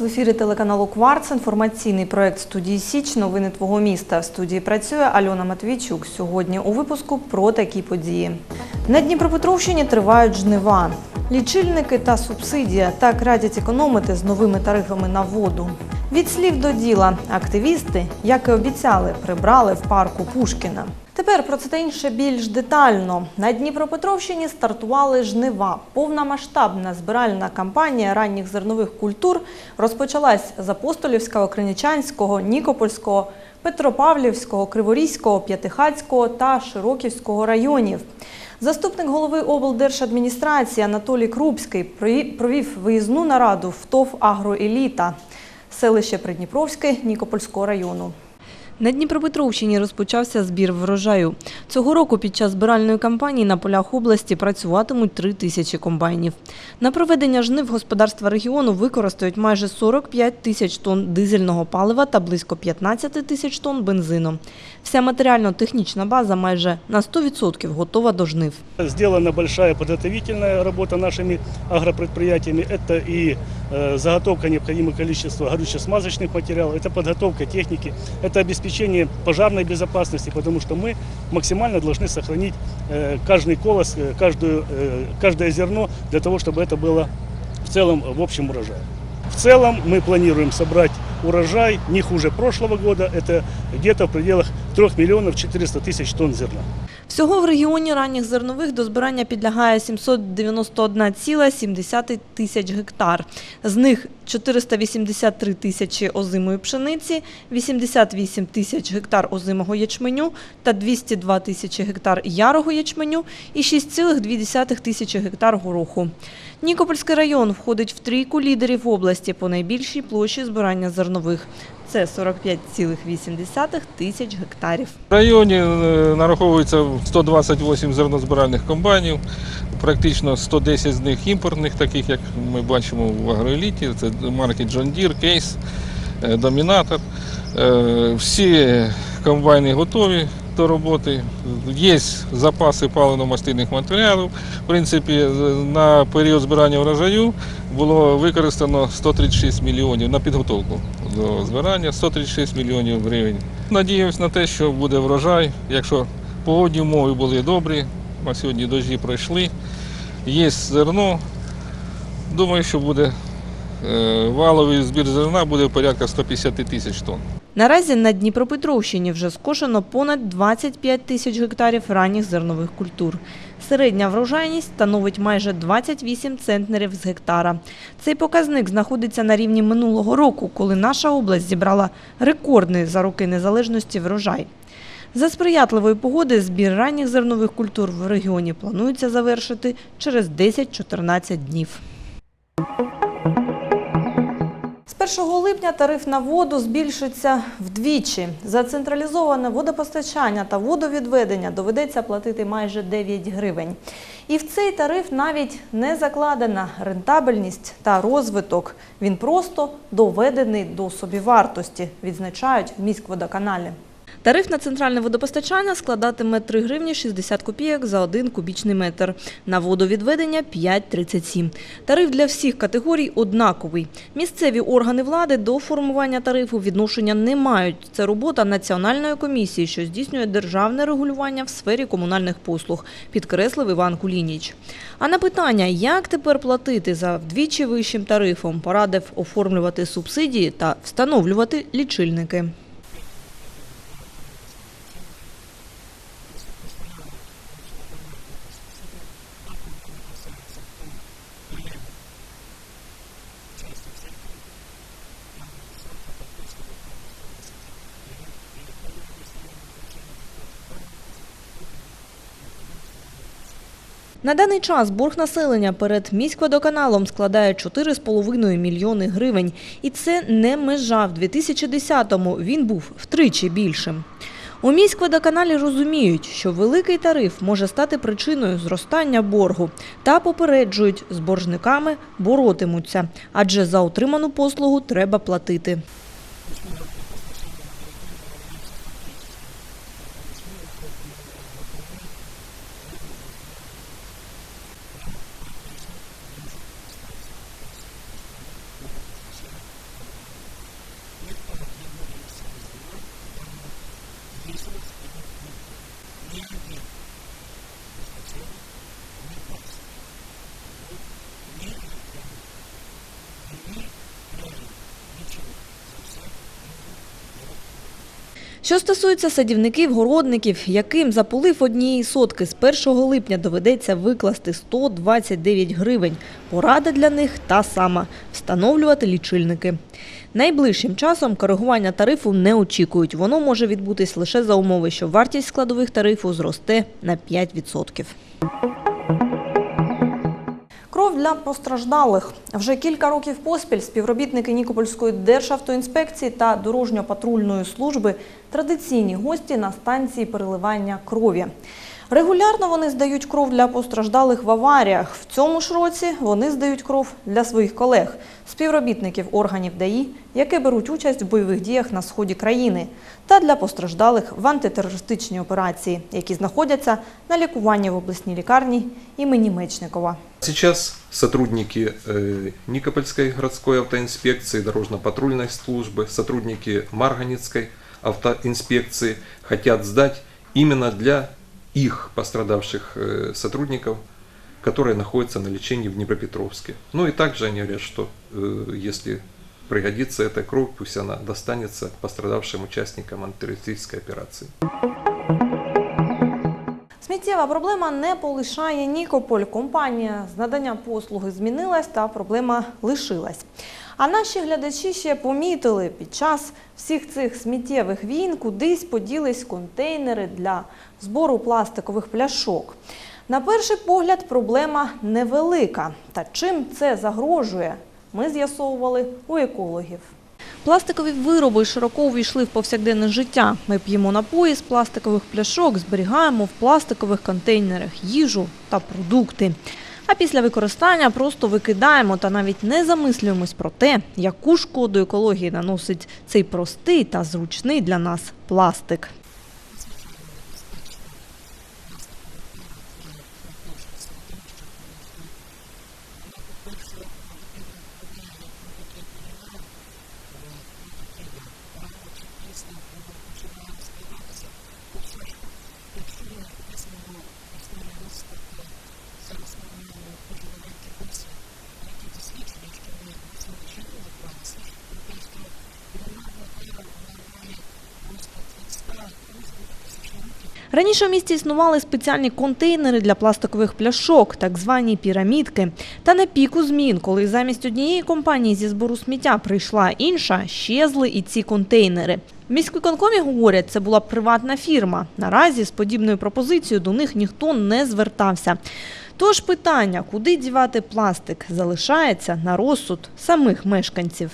в ефірі телеканалу Кварц. Інформаційний проект студії Січ. Новини твого міста. В студії працює Альона Матвійчук. Сьогодні у випуску про такі події. На Дніпропетровщині тривають жнива. Лічильники та субсидія так радять економити з новими тарифами на воду. Від слів до діла активісти, як і обіцяли, прибрали в парку Пушкіна. Тепер про це інше більш детально. На Дніпропетровщині стартували жнива. Повномасштабна збиральна кампанія ранніх зернових культур розпочалась з Апостолівського, Криничанського, Нікопольського, Петропавлівського, Криворізького, П'ятихацького та Широківського районів. Заступник голови облдержадміністрації Анатолій Крупський провів виїзну нараду в ТОВ «Агроеліта» селище Придніпровське Нікопольського району. На Дніпропетровщині розпочався збір врожаю. Цього року під час збиральної кампанії на полях області працюватимуть три тисячі комбайнів. На проведення жнив господарства регіону використають майже 45 тисяч тонн дизельного палива та близько 15 тисяч тонн бензину. Вся матеріально-технічна база майже на 100% готова до жнив. Сделана большая подготовительная работа нашими агропредприятиями. Это и э, заготовка необходимого количества горюче-смазочных материалов, это подготовка техники, это обеспечение пожарной безопасности, потому что мы максимально должны сохранить э, каждый колос, э, каждую, э, каждое зерно для того, чтобы это было в целом в общем урожае. В целом мы планируем собрать урожай не хуже прошлого года, это где-то в пределах 3 миллионов 400 тысяч тонн зерна. Всього в регіоні ранніх зернових до збирання підлягає 791,7 тисяч гектар. З них 483 тисячі озимої пшениці, 88 тисяч гектар озимого ячменю та 202 тисячі гектар ярого ячменю і 6,2 тисячі гектар гороху. Нікопольський район входить в трійку лідерів області по найбільшій площі збирання зернових. Це 45,8 тисяч гектарів. В районі е, нараховується 128 зернозбиральних комбайнів, практично 110 з них імпортних, таких як ми бачимо в агроеліті. Це марки John Deere, Case, е, Dominator. Е, Всі комбайни готові до роботи. Є запаси паливно-мастильних матеріалів. В принципі, на період збирання врожаю було використано 136 мільйонів на підготовку до збирання, 136 мільйонів гривень. Надіємось на те, що буде врожай, якщо погодні умови були добрі, а сьогодні дожі пройшли, є зерно. Думаю, що буде валовий збір зерна буде порядка 150 тисяч тонн. Наразі на Дніпропетровщині вже скошено понад 25 тисяч гектарів ранніх зернових культур. Середня врожайність становить майже 28 центнерів з гектара. Цей показник знаходиться на рівні минулого року, коли наша область зібрала рекордний за роки незалежності врожай. За сприятливої погоди збір ранніх зернових культур в регіоні планується завершити через 10-14 днів. З 1 липня тариф на воду збільшиться вдвічі. За централізоване водопостачання та водовідведення доведеться платити майже 9 гривень. І в цей тариф навіть не закладена рентабельність та розвиток. Він просто доведений до собівартості, відзначають в міськводоканалі. Тариф на центральне водопостачання складатиме 3 гривні 60 копійок за 1 кубічний метр. На водовідведення 5,37. Тариф для всіх категорій однаковий. Місцеві органи влади до формування тарифу відношення не мають. Це робота Національної комісії, що здійснює державне регулювання в сфері комунальних послуг, підкреслив Іван Кулініч. А на питання, як тепер платити за вдвічі вищим тарифом, порадив оформлювати субсидії та встановлювати лічильники. На даний час борг населення перед міськводоканалом складає 4,5 мільйони гривень. І це не межа. В 2010-му він був втричі більшим. У міськводоканалі розуміють, що великий тариф може стати причиною зростання боргу та попереджують, з боржниками боротимуться, адже за отриману послугу треба платити. Що стосується садівників, городників, яким за полив однієї сотки з 1 липня доведеться викласти 129 гривень, порада для них та сама – встановлювати лічильники. Найближчим часом коригування тарифу не очікують. Воно може відбутись лише за умови, що вартість складових тарифу зросте на 5%. Кров для постраждалих. Вже кілька років поспіль співробітники Нікопольської державтоінспекції та дорожньо-патрульної служби традиційні гості на станції переливання крові. Регулярно вони здають кров для постраждалих в аваріях. В цьому ж році вони здають кров для своїх колег, співробітників органів ДАІ, які беруть участь в бойових діях на сході країни, та для постраждалих в антитерористичній операції, які знаходяться на лікуванні в обласній лікарні імені Мечникова. Сейчас сотрудники э, Никопольской городской автоинспекции, дорожно-патрульной службы, сотрудники Марганецкой автоинспекции хотят сдать именно для их пострадавших э, сотрудников, которые находятся на лечении в Днепропетровске. Ну и также они говорят, что э, если пригодится эта кровь, пусть она достанется пострадавшим участникам антитеррористической операции. Сміттєва проблема не полишає Нікополь. Компанія з надання послуги змінилась та проблема лишилась. А наші глядачі ще помітили, під час всіх цих сміттєвих війн кудись поділись контейнери для збору пластикових пляшок. На перший погляд, проблема невелика. Та чим це загрожує, ми з'ясовували у екологів. Пластикові вироби широко увійшли в повсякденне життя. Ми п'ємо напої з пластикових пляшок, зберігаємо в пластикових контейнерах їжу та продукти. А після використання просто викидаємо та навіть не замислюємось про те, яку шкоду екології наносить цей простий та зручний для нас пластик. Раніше в місті існували спеціальні контейнери для пластикових пляшок, так звані пірамідки. Та на піку змін, коли замість однієї компанії зі збору сміття прийшла інша, щезли і ці контейнери. В міськвиконкомі говорять, це була приватна фірма. Наразі з подібною пропозицією до них ніхто не звертався. Тож питання, куди дівати пластик, залишається на розсуд самих мешканців.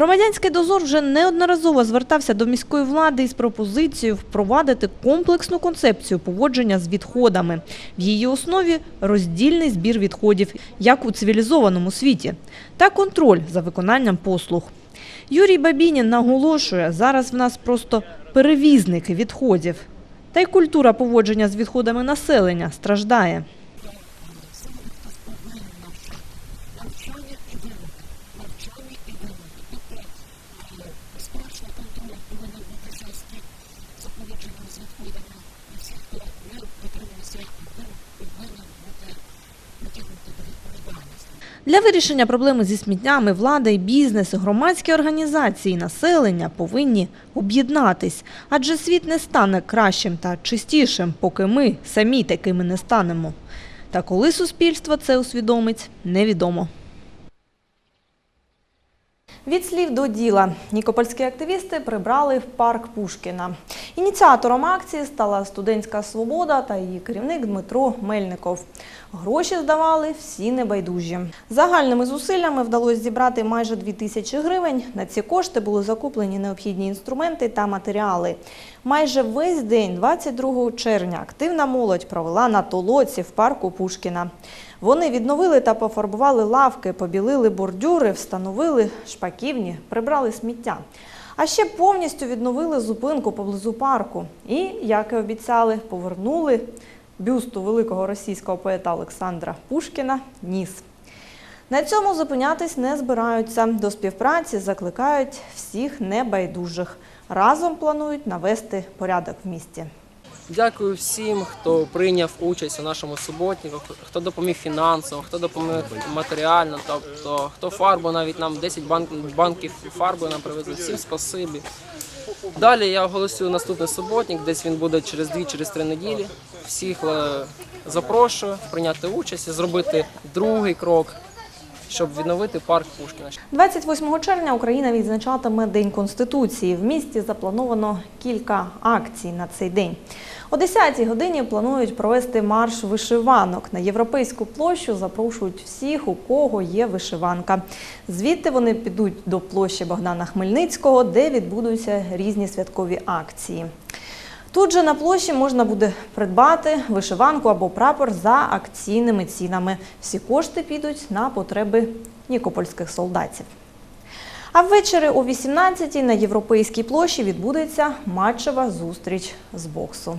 Громадянський дозор вже неодноразово звертався до міської влади із пропозицією впровадити комплексну концепцію поводження з відходами. В її основі роздільний збір відходів, як у цивілізованому світі, та контроль за виконанням послуг. Юрій Бабінін наголошує, зараз в нас просто перевізники відходів. Та й культура поводження з відходами населення страждає. Для вирішення проблеми зі сміттями влада і бізнес, громадські організації, населення повинні об'єднатись, адже світ не стане кращим та чистішим, поки ми самі такими не станемо. Та коли суспільство це усвідомить, невідомо. Від слів до діла. Нікопольські активісти прибрали в парк Пушкіна. Ініціатором акції стала студентська свобода та її керівник Дмитро Мельников. Гроші здавали всі небайдужі. Загальними зусиллями вдалося зібрати майже 2 тисячі гривень. На ці кошти були закуплені необхідні інструменти та матеріали. Майже весь день, 22 червня, активна молодь провела на толоці в парку Пушкіна. Вони відновили та пофарбували лавки, побілили бордюри, встановили шпаківні, прибрали сміття. А ще повністю відновили зупинку поблизу парку. І, як і обіцяли, повернули бюсту великого російського поета Олександра Пушкіна ніс. На цьому зупинятись не збираються. До співпраці закликають всіх небайдужих. Разом планують навести порядок в місті. Дякую всім, хто прийняв участь у нашому суботнику, хто допоміг фінансово, хто допоміг матеріально, тобто хто фарбу навіть нам 10 банк, банків фарби нам привезли. Всім спасибі. Далі я оголосю наступний суботник, десь він буде через 2-3 неділі. Всіх е, запрошую прийняти участь і зробити другий крок, щоб відновити парк Пушкіна. 28 червня Україна відзначатиме День Конституції. В місті заплановано кілька акцій на цей день. О 10-й годині планують провести марш вишиванок. На європейську площу запрошують всіх, у кого є вишиванка. Звідти вони підуть до площі Богдана Хмельницького, де відбудуться різні святкові акції. Тут же на площі можна буде придбати вишиванку або прапор за акційними цінами. Всі кошти підуть на потреби нікопольських солдатів. А ввечері о 18-й на європейській площі відбудеться матчева зустріч з боксу.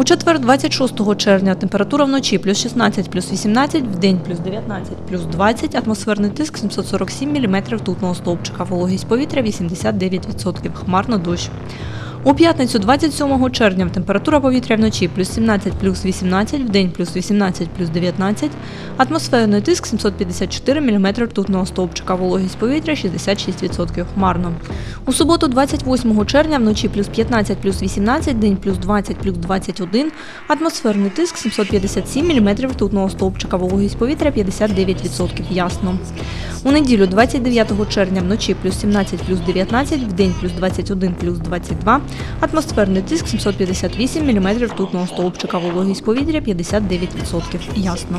У четвер, 26 червня, температура вночі плюс 16, плюс 18, в день плюс 19, плюс 20, атмосферний тиск 747 мм ртутного стовпчика, вологість повітря 89%, хмарно дощ. У п'ятницю, 27 червня, температура повітря вночі плюс 17, плюс 18, в день плюс 18, плюс 19, атмосферний тиск 754 мм ртутного стовпчика, вологість повітря 66%, хмарно. У суботу, 28 червня, вночі плюс 15, плюс 18, день плюс 20, плюс 21, атмосферний тиск 757 мм ртутного стовпчика, вологість повітря 59%, ясно. У неділю, 29 червня, вночі плюс 17, плюс 19, в день плюс 21, плюс 22, атмосферний тиск 758 мм ртутного стовпчика, вологість повітря 59%, ясно.